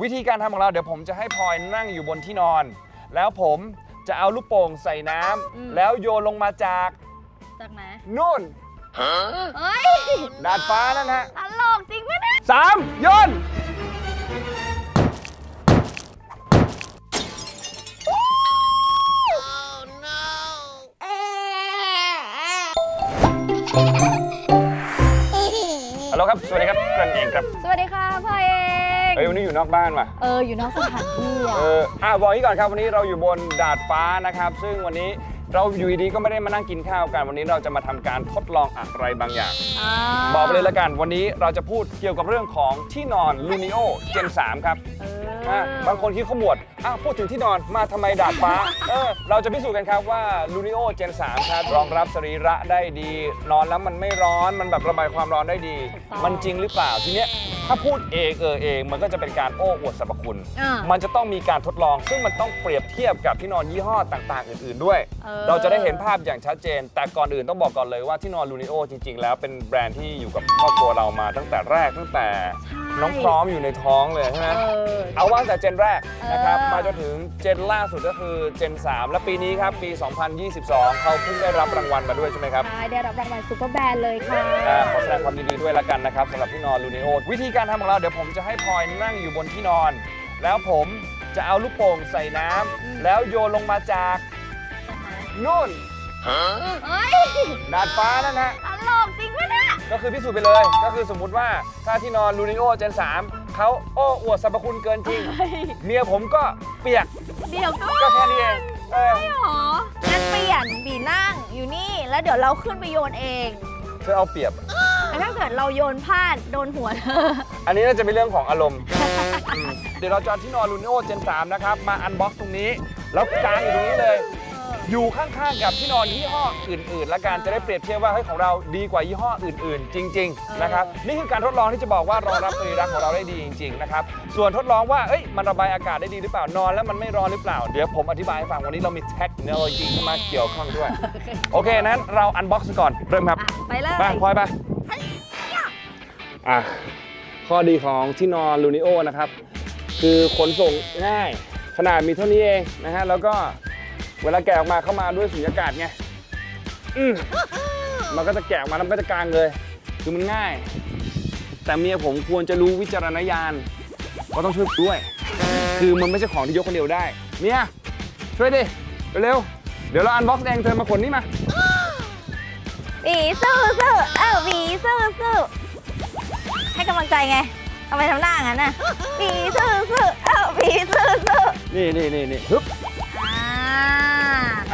วิธีการทำของเราเดี๋ยวผมจะให้พลอยนั่งอยู่บนที่นอน แล้วผมจะเอาลูกโป่งใส่น้ำอืมแล้วโยนลงมาจากจากไหนนู่นเฮ้ยดาดฟ้านั่นฮะตลกจริงปะเนี่ยสามโยนฮัลโหลครับ สวัสดีครับกรันเองครับ สวัสดีค่ะพ่อเอ ง เฮ้ยวันนี้อยู่นอกบ้านว่ะ เออ อยู่นอกสถานที่อะเอออะบอกอย่างนี้ก่อนครับวันนี้เราอยู่บนดาดฟ้านะครับ ซึ่งวันนี้เราอยู่ดีๆก็ไม่ได้มานั่งกินข้าวกัน วันนี้เราจะมาทำการทดลองอะไรบางอย่างาบอกไปเลยละกัน วันนี้เราจะพูดเกี่ยวกับเรื่องของที่นอน Lunio Gen 3ครับ เอ อะอบางคนคิดขมวดอ้าวพูดถึงที่นอนมาทำไมดาดฟ้าเออเราจะพิสูจน์กันครับว่า Lunio Gen 3ครับรองรับสรีระได้ดี นอนแล้วมันไม่ร้อนมันแบบระบายความร้อนได้ดี มันจริงหรือเปล่าทีเนี้ยถ้าพูดเองเออเองมันก็จะเป็นการโอ้อวดสรรพคุณ อะมันจะต้องมีการทดลอง ซึ่งมันต้องเปรียบเทียบกับที่นอนยี่ห้อต่างๆ อื่นๆด้วยออ เราจะได้เห็นภาพอย่างชัดเจน แต่ก่อนอื่นต้องบอกก่อนเลยว่าที่นอนลูนิโอจริง ๆ แล้วเป็นแบรนด์ที่อยู่กับครอบครัวเรามาตั้งแต่แรกตั้งแต่ใช่น้องพร้อมอยู่ในท้องเลยใช่ไหม เออ เอาว่าตั้งแต่เจนแรกนะครับเออมาจนถึงเจนล่าสุดก็คือเจน 3 และปีนี้ครับปี 2022 เขาเพิ่งได้รับรางวัลมาด้วยใช่ไหมครับ ใช่ได้รับรางวัลซูเปอร์แบนด์เลยค่ะอ่าขอแสดงความยินดีด้วยละกันนะครับสำหรับที่นอนลูนิโอวิธีการทำของเราเดี๋ยวผมจะให้พลอยนั่งอยู่บนที่นอน แล้วผมจะเอาลูกโป่งใส่น้ำแล้วโยนลงมาจากจากไหนนู่นเฮ้ยดาดฟ้านั่นฮะ ตลกจริงปะเนี่ยก็คือพิสูจน์ไปเลย ก็คือสมมุติว่าถ้าที่นอนลูนิโอเจน3 เขาโอ้อวดสรรพคุณเกินจริงเฮ้ยเมียผมก็เปียก เดี๋ยวก่อนก็แค่นี้เองเออไม่หรองั้นเปลี่ยนบีนั่งอยู่นี่แล้วเดี๋ยวเราขึ้นไปโยนเองเธอเอาเปรียบแล้วถ้าเกิดเราโยนพลาดโดนหัวเธอ อันนี้น่าจะเป็นเรื่องของอารมณ์อืมเดี๋ยวเราจะเอาที่นอนลูนิโอเจน3นะครับ มาอันบ็อกซ์ตรงนี้ แล้วกางอยู่ตรงนี้เลย อยู่ข้างๆกับที่นอนยี่ห้ออื่นๆและการจะได้เปรียบเทียบว่าเฮ้ยของเราดีกว่ายี่ห้ออื่นๆ จริง ๆ นะครับ นี่คือการทดลองที่จะบอกว่ารองรับสรีระของเราได้ดีจริง ๆ นะครับ ส่วนทดลองว่าเอ้ยมันระบายอากาศได้ดีหรือเปล่านอนแล้วมันไม่ร้อนหรือเปล่า เดี๋ยวผมอธิบายให้ฟังวันนี้เรามีเทคโนโลยีเข้ามาเกี่ยวข้องด้วย โอเคนั้นเราอันบ็อกซ์ก่อนเริ่มครับอะไปเลย ไปพลอยไปอะข้อดีของที่นอนลูนิโอนะครับ คือขนส่งง่าย ขนาดมีเท่านี้เองนะฮะแล้วก็ เวลาแกะออกมาเข้ามาด้วยสุญญากาศไงอืมมันก็จะแกะออกมาแล้วมันก็จะกลางเลย คือมันง่าย แต่เมียผมควรจะรู้วิจารณญาณก็ต้องช่วยด้วย คือมันไม่ใช่ของที่ยกคนเดียวได้ เมียช่วยดิเร็วๆเดี๋ยวเราอันบ็อกซ์เองเธอมาขนนี่มาบีสู้สู้เอ้าบีสู้สู้ให้กำลังใจไงทำไมทำหน้างั้นน่ะบีสู้สู้เอ้าบีสู้สู้นี่นี่นี่นี่ฮึบอ่า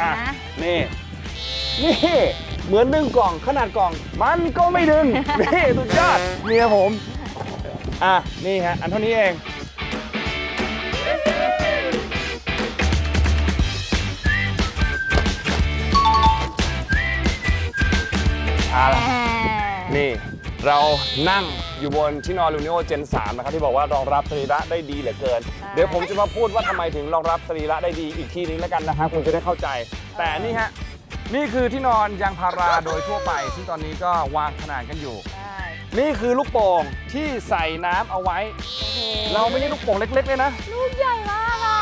อะ นะ นี่ นี่ เหมือนดึงกล่องขนาดกล่อง มันก็ไม่ดึง นี่สุดยอดเมียผม อะ นี่ฮะ อันเท่านี้เอง เอาละแหมนี่ เรานั่งอยู่บนที่นอนลูนิโอเจน3นะครับที่บอกว่ารองรับสรีระได้ดีเหลือเกิน เดี๋ยวผมจะมาพูดว่าทำไมถึงรองรับสรีระได้ดีอีกทีนึงแล้วกันนะฮะคุณจะได้เข้าใจ แต่นี่ฮะนี่คือที่นอนยางพาราโดยทั่วไป ซึ่งตอนนี้ก็วางขนาดกันอยู่ ใช่นี่คือลูกโป่งที่ใส่น้ำเอาไว้ โอ้โหเราไม่ใช่ลูกโป่งเล็กๆเลยนะลูกใหญ่มากอะ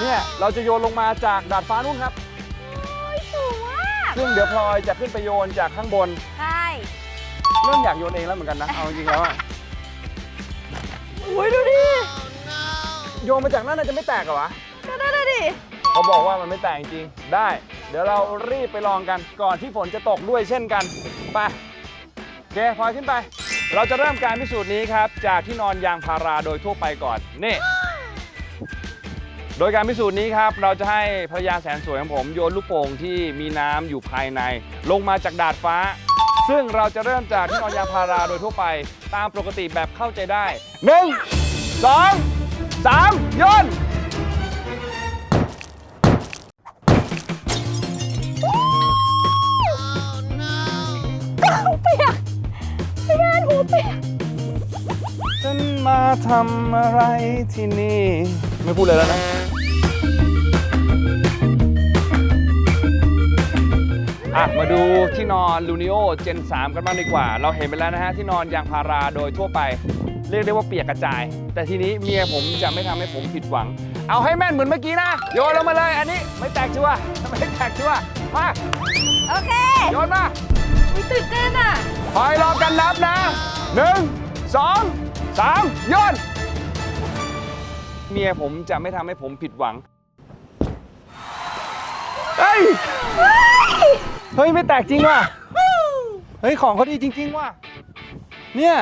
เนี่ยเราจะโยนลงมาจากดาดฟ้านู่นครับ โอ้ยสูงมากซึ่งเดี๋ยวพลอยจะขึ้นไปโยนจากข้างบนใช่ เริ่มอยากโยนเองแล้วเหมือนกันนะ เอาจริงๆแล้วอะอุ้ยดูดิโยนมาจากนั่นน่าจะไม่แตกเหรอวะดูดิดูดิเขาบอกว่ามันไม่แตกจริง ได้ เดี๋ยวเรารีบไปลองกัน ก่อนที่ฝนจะตกด้วยเช่นกัน ไปโอเคพลอยขึ้นไป เราจะเริ่มการพิสูจน์นี้ครับ จากที่นอนยางพาราโดยทั่วไปก่อน นี่ โดยการพิสูจน์นี้ครับ เราจะให้ภรรยาแสนสวยของผมโยนลูกโป่งที่มีน้ำอยู่ภายใน ลงมาจากดาดฟ้า ซึ่งเราจะเริ่มจากที่นอนยางพาราโดยทั่วไป ตามปกติแบบเข้าใจได้ 1 2 3โยนเปียกพี่แมนหูเปียกฉันมาทำอะไรที่นี่ ไม่พูดเลยแล้วนะ อะมาดูที่นอนลูนิโอเจน3 กันบ้างดีกว่า เราเห็นไปแล้วนะฮะที่นอนยางพาราโดยทั่วไป เรียกได้ว่าเปียกกระจาย แต่ทีนี้เมียผมจะไม่ทำให้ผมผิดหวัง เอาให้แม่นเหมือนเมื่อกี้นะ โยนลงมาเลย อันนี้ไม่แตกชัวร์ไม่แตกชัวร์มาโอเคโยนมา อุ๊ยตื่นเต้นอะ คอยรอกันนับนะหนึ่งสองสามโยนเมียผมจะไม่ทำให้ผมผิดหวัง เฮ้ย เฮ้ยไม่แตกจริงว่ะ เฮ้ยของเขาดีจริง ๆ ว่ะ เนี่ย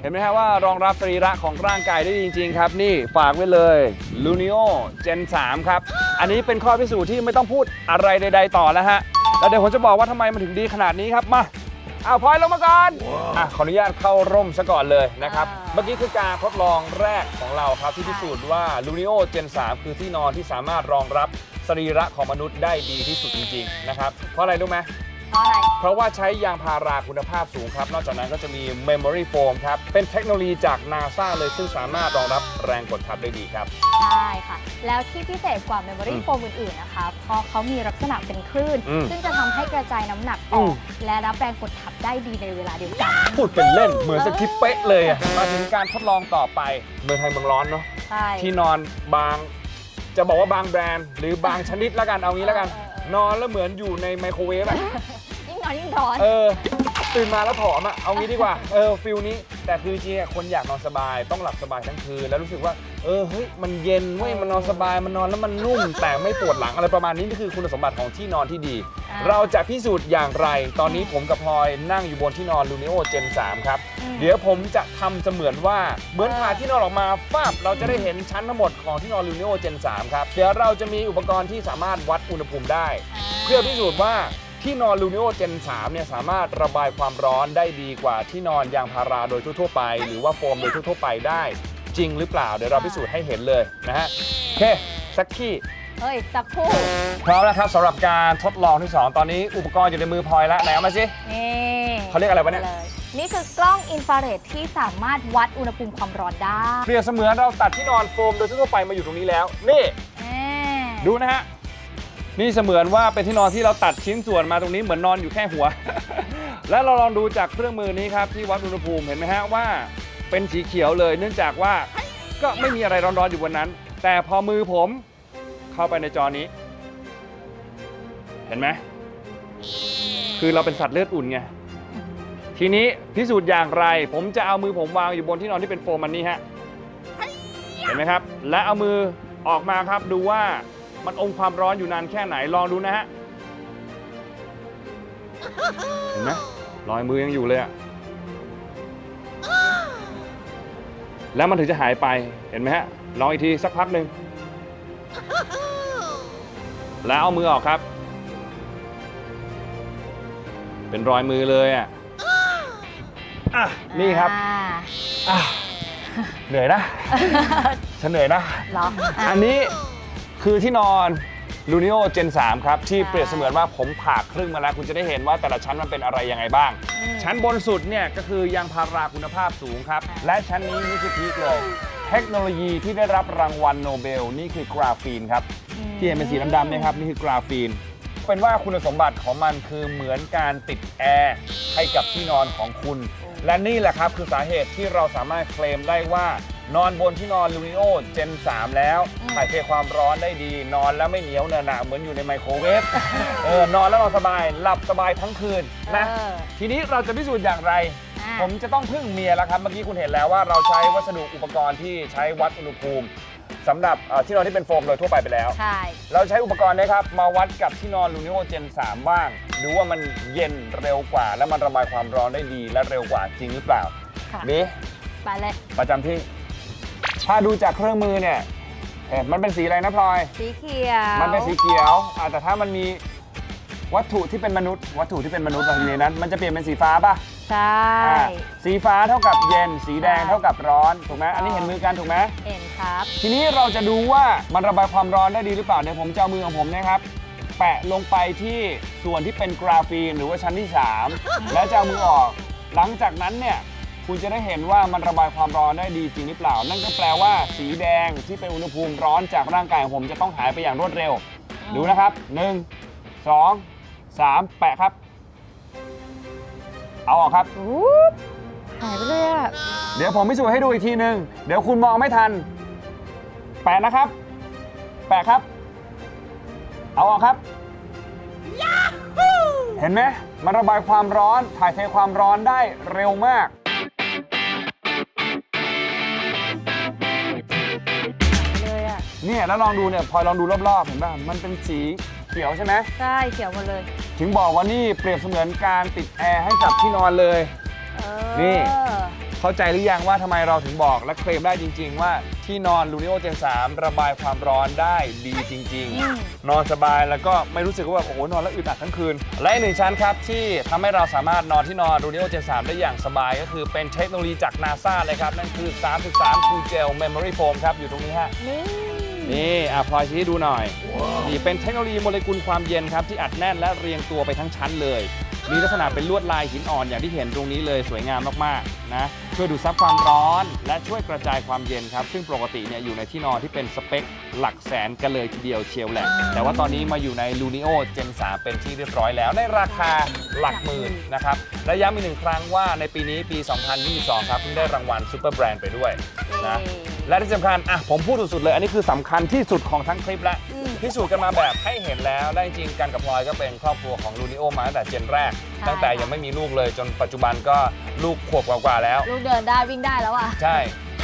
เห็นไหมฮะว่ารองรับสรีระของร่างกายได้ดีจริง ๆ ครับ นี่ฝากไว้เลย l u n i o Gen 3 ครับ อันนี้เป็นข้อพิสูจน์ที่ไม่ต้องพูดอะไรใด ๆ ต่อแล้วฮะ แล้วเดี๋ยวผมจะบอกว่าทำไมมันถึงดีขนาดนี้ครับ มาเอาพลอยลงมาก่อนอะขออนุญาตเข้าร่มซะก่อนเลยนะครับอ่าเมื่อกี้คือการทดลองแรกของเราครับที่พิสูจน์ว่า l u n i o Gen 3 คือที่นอนที่สามารถรองรับ สรีระของมนุษย์ได้ดีที่สุดจริงๆนะครับเพราะอะไรรู้ไหม เพราะอะไร เพราะว่าใช้ยางพาราคุณภาพสูงครับ นอกจากนั้นก็จะมี Memory Foam ครับ เป็นเทคโนโลยีจาก NASA เลยซึ่งสามารถรองรับแรงกดทับได้ดีครับ ใช่ค่ะ แล้วที่พิเศษกว่า Memory อืม Foam อื่นๆนะคะ เพราะเขามีลักษณะเป็นคลื่น อืมซึ่งจะทำให้กระจายน้ำหนักออือมก และรับแรงกดทับได้ดีในเวลาเดียวกัน พูดเป็นเล่นเหมือนสคริปต์เป๊ะเลยอะมาถึงการทดลองต่อไปเมืองไทยเมืองร้อนเนาะใช่ ที่นอนบาง จะบอกว่าบางแบรนด์ หรือบางชนิดแล้วกันเอางี้แล้วกันเออเออเออนอนแล้วเหมือนอยู่ในไมโครเวฟอะยิ่งนอนยิ่งร้อน เออ ตื่นมาแล้วผอมอะเอางี้ดีกว่าเออฟิลนี้ แต่คือจริงๆอะคนอยากนอนสบายต้องหลับสบายทั้งคืนแล้วรู้สึกว่าเออเฮ้ยมันเย็นเว้ยมันนอนสบายมันนอนแล้วมันนุ่ม แต่ไม่ปวดหลังอะไรประมาณนี้นี่คือคุณสมบัติของที่นอนที่ดี อ่า เราจะพิสูจน์อย่างไร ตอนนี้ผมกับพลอยนั่งอยู่บนที่นอน Lunio Gen 3ครับอืมเดี๋ยวผมจะทำเสมือนว่าเหมือนผ่าที่นอนออกมาฟาบเราจะได้เห็นชั้นทั้งหมดของที่นอน Lunio Gen 3ครับ เดี๋ยวเราจะมีอุปกรณ์ที่สามารถวัดอุณหภูมิได้ เพื่อพิสูจน์ว่า ที่นอน Lunio Gen 3เนี่ยสามารถระบายความร้อนได้ดีกว่าที่นอนยางพาราโดยทั่วๆไป หรือว่าโฟมโดยทั่วๆไปได้ จริงหรือเปล่า เดี๋ยวเราพิสูจน์ให้เห็นเลยนะฮะโอเคสักขี้เฮ้ยสักครู่พร้อมแล้วครับสำหรับการทดลองที่ 2 ตอนนี้อุปกรณ์อยู่ในมือพลอยแล้วไหนเอามาสินี่เขาเรียกอะไรวะเนี่ยลนี่คือกล้องอินฟราเรดที่สามารถวัดอุณหภูมิความร้อนได้เปรียบเสมือนเราตัดที่นอนโฟมโดยทั่วๆไปมาอยู่ตรงนี้แล้ว นี่แน่ดูนะฮะ นี่เสมือนว่าเป็นที่นอนที่เราตัดชิ้นส่วนมาตรงนี้เหมือนนอนอยู่แค่หัว และเราลองดูจากเครื่องมือนี้ครับที่วัดอุณหภูมิเห็นไหมฮะว่า เป็นสีเขียวเลยเนื่องจากว่าก็ไม่มีอะไรร้อนๆอยู่บนนั้น แต่พอมือผมเข้าไปในจอนี้ เห็นไหมคือเราเป็นสัตว์เลือดอุ่นไงทีนี้พิสูจน์อย่างไร ผมจะเอามือผมวางอยู่บนที่นอนที่เป็นโฟมอันนี้ฮะเห็นไหมครับ และเอามือออกมาครับดูว่า มันอมความร้อนอยู่นานแค่ไหนลองดูนะฮะเห็นไหมรอยมือยังอยู่เลยอะแล้วมันถึงจะหายไปเห็นไหมฮะลองอีกทีสักพักหนึ่งแล้วเอามือออกครับ เป็นรอยมือเลยอะอะนี่ครับอ่าอะเหนื่อยนะ ฉันเหนื่อยนะ เหรออะ อันนี้ คือที่นอน Lunio Gen 3ครับ ที่ค่ะเปรียบเสมือนว่าผมผ่าครึ่งมาแล้ว คุณจะได้เห็นว่าแต่ละชั้นมันเป็นอะไรยังไงบ้างอืมชั้นบนสุดเนี่ยก็คือยางพาราคุณภาพสูงครับค่ะและชั้นนี้นี่คือพีคเลย เทคโนโลยีที่ได้รับรางวัลโนเบล นี่คือกราฟีนครับ ที่เห็นเป็นสีดำๆเนี่ยครับ นี่คือกราฟีน เป็นว่าคุณสมบัติของมันคือเหมือนการติดแอร์ให้กับที่นอนของคุณ และนี่แหละครับคือสาเหตุที่เราสามารถเคลมได้ว่า นอนบนที่นอน Lunio Gen 3แล้วอืมถ่ายเทความร้อนได้ดี นอนแล้วไม่เหนียวเหนอะหนะเหมือนอยู่ในไมโครเวฟเออนอนแล้วนอนสบายหลับสบายทั้งคืนนะเออ ทีนี้เราจะพิสูจน์อย่างไร อะผมจะต้องพึ่งเมียแล้วครับ เมื่อกี้คุณเห็นแล้วว่าเราใช้วัสดุอุปกรณ์ที่ใช้วัดอุณหภูมิสำหรับเอ่อที่นอนที่เป็นโฟมโดยทั่วไปไปแล้ว ใช่ เราใช้อุปกรณ์นี้ครับ มาวัดกับที่นอน Lunio Gen 3บ้าง ดูว่ามันเย็นเร็วกว่า และมันระบายความร้อนได้ดีและเร็วกว่าจริงหรือเปล่าค่ะนี่ไปเลย ประจำที่ ถ้าดูจากเครื่องมือเนี่ยเห็นมันเป็นสีอะไรนะพลอย สีเขียวมันเป็นสีเขียวอะแต่ถ้ามันมีวัตถุที่เป็นมนุษย์ วัตถุที่เป็นมนุษย์อยู่ในนั้น มันจะเปลี่ยนเป็นสีฟ้าป่ะใช่ อะสีฟ้าเท่ากับเย็น สีแดงใช่ เท่ากับร้อนถูกไหมอันนี้เห็นมือกันถูกไหมเห็นครับ ทีนี้เราจะดูว่ามันระบายความร้อนได้ดีหรือเปล่าเดี๋ยวผมจะเอามือของผมนะครับ แปะลงไปที่ส่วนที่เป็นกราฟีนหรือว่าชั้นที่3แล้วจะเอามือออก หลังจากนั้นเนี่ย คุณจะได้เห็นว่ามันระบายความร้อนได้ดีจริงหรือเปล่า นั่นก็แปลว่าสีแดงที่เป็นอุณหภูมิร้อนจากร่างกายของผมจะต้องหายไปอย่างรวดเร็ว ดูนะครับ 1 2 3 แปะครับ เอาออกครับอุ๊บหายไปเลยอะ เดี๋ยวผมพิสูจน์ให้ดูอีกทีหนึ่งเดี๋ยวคุณมองไม่ทัน แปะนะครับ แปะครับ เอาออกครับ เห็นไหมมันระบายความร้อน ถ่ายเทความร้อนได้เร็วมาก เลยอะเนี่ยแล้วลองดูเนี่ยพลอยลองดูรอบๆเห็นป่ะมันเป็นสีเขียวใช่ไหมใช่เขียวหมดเลย ถึงบอกว่านี่เปรียบเสมือนการติดแอร์ให้กับที่นอนเลย เออนี่ เข้าใจหรือยังว่าทำไมเราถึงบอกและเคลมได้จริง ๆ ว่าที่นอน Lunio Gen 3ระบายความร้อนได้ดีจริงอืมๆนอนสบายแล้วก็ไม่รู้สึกว่าแบบโอ้โหนอนแล้วอึดอัดทั้งคืน และอีกหนึ่งชั้นครับที่ทำให้เราสามารถนอนที่นอน Lunio Gen 3ได้อย่างสบาย ก็คือเป็นเทคโนโลยีจาก NASA เลยครับ นั่นคือ 33 Cool Gel Memory Foam ครับ อยู่ตรงนี้ฮะ นี่ นี่อะพลอยชี้ให้ดูหน่อย นี่เป็นเทคโนโลยีโมเลกุลความเย็นครับที่อัดแน่นและเรียงตัวไปทั้งชั้นเลย มีลักษณะเป็นลวดลายหินอ่อนอย่างที่เห็นตรงนี้เลยสวยงามมากๆนะช่วยดูดซับความร้อน และช่วยกระจายความเย็นครับ ซึ่งปกติเนี่ยอยู่ในที่นอนที่เป็นสเปคหลักแสนกันเลยทีเดียวเชียวแหละ แต่ว่าตอนนี้มาอยู่ใน Lunio Gen 3 เป็นที่เรียบร้อยแล้ว ในราคาหลักหมื่นนะครับและย้ำอีกหนึ่งครั้งว่าในปีนี้ปี 2022 ครับเพิ่งได้รางวัลซูเปอร์แบรนด์ไปด้วยนะ และที่สำคัญอะผมพูดสุดๆเลย อันนี้คือสำคัญที่สุดของทั้งคลิปแล้วอืมพิสูจน์กันมาแบบให้เห็นแล้วและจริงๆกันกับพลอยก็เป็นครอบครัวของลูนิโอมาตั้งแต่เจนแรก ใช่ ตั้งแต่ยังไม่มีลูกเลยจนปัจจุบันก็ลูกขวบกว่าๆแล้ว ลูกเดินได้วิ่งได้แล้วอะใช่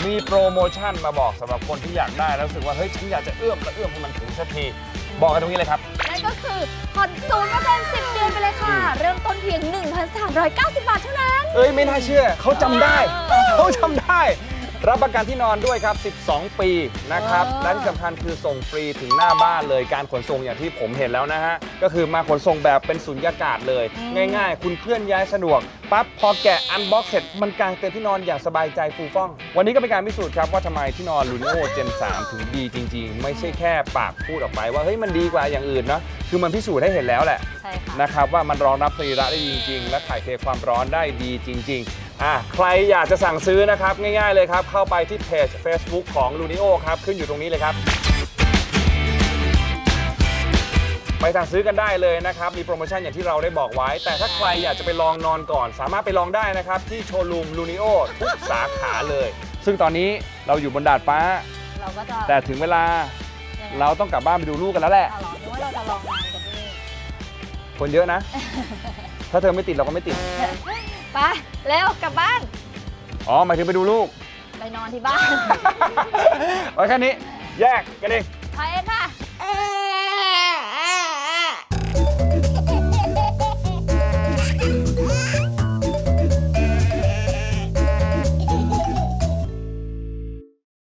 มีโปรโมชั่นมาบอกสำหรับคนที่อยากได้แล้วรู้สึกว่า เฮ้ย ฉันอยากจะเอื้อมและเอื้อมให้มันถึงสักที บอกกันตรงนี้เลยครับ นั่นก็คือผ่อนศูนย์เปอร์เซ็นต์สิบเดือนไปเลยค่ะ เริ่มต้นเพียง 1,390 บาทเท่านั้น เอ้ย ไม่น่าเชื่อ เขาจำได้เออเขาจำได้ รับประกันที่นอนด้วยครับ 12 ปีนะครับเออและที่สำคัญคือส่งฟรีถึงหน้าบ้านเลยการขนส่งอย่างที่ผมเห็นแล้วนะฮะ ก็คือมาขนส่งแบบเป็นสุญญากาศเลย ง่ายๆ คุณเคลื่อนย้ายสะดวกปั๊บพอแกะอันบ็อกเสร็จมันกางเต็นท์ที่นอนอย่างสบายใจฟูฟ่อง วันนี้ก็เป็นการพิสูจน์ครับว่าทำไมที่นอน Lunio Gen 3ถึงดีจริง ๆ ไม่ใช่แค่ปากพูดออกไปว่าเฮ้ยมันดีกว่าอย่างอื่นนะคือมันพิสูจน์ให้เห็นแล้วแหละใช่ค่ะ นะครับว่ามันรองรับสรีระได้จริง ๆ และถ่ายเทความร้อนได้ดีจริง ๆ อะใครอยากจะสั่งซื้อนะครับ ง่ายๆเลยครับ เข้าไปที่เพจ Facebook ของ Lunio ครับ ขึ้นอยู่ตรงนี้เลยครับ ไปสั่งซื้อกันได้เลยนะครับ มีโปรโมชั่นอย่างที่เราได้บอกไว้ แต่ถ้าใครอยากจะไปลองนอนก่อน สามารถไปลองได้นะครับ ที่โชว์รูม Lunio ทุกสาขาเลย ซึ่งตอนนี้เราอยู่บนดาดฟ้า เราก็จะแต่ถึงเวลาเราต้องกลับบ้านไปดูลูกกันแล้วแหละ เอาเหรอนึกว่าเราจะลองงานกันที่นี่คนเยอะนะ ถ้าเธอไม่ติดเราก็ไม่ติด ไปเร็วกลับบ้าน อ๋อหมายถึงไปดูลูก ไปนอนที่บ้าน ไว้แค่นี้ แยกกันเอง ไปเองค่ะ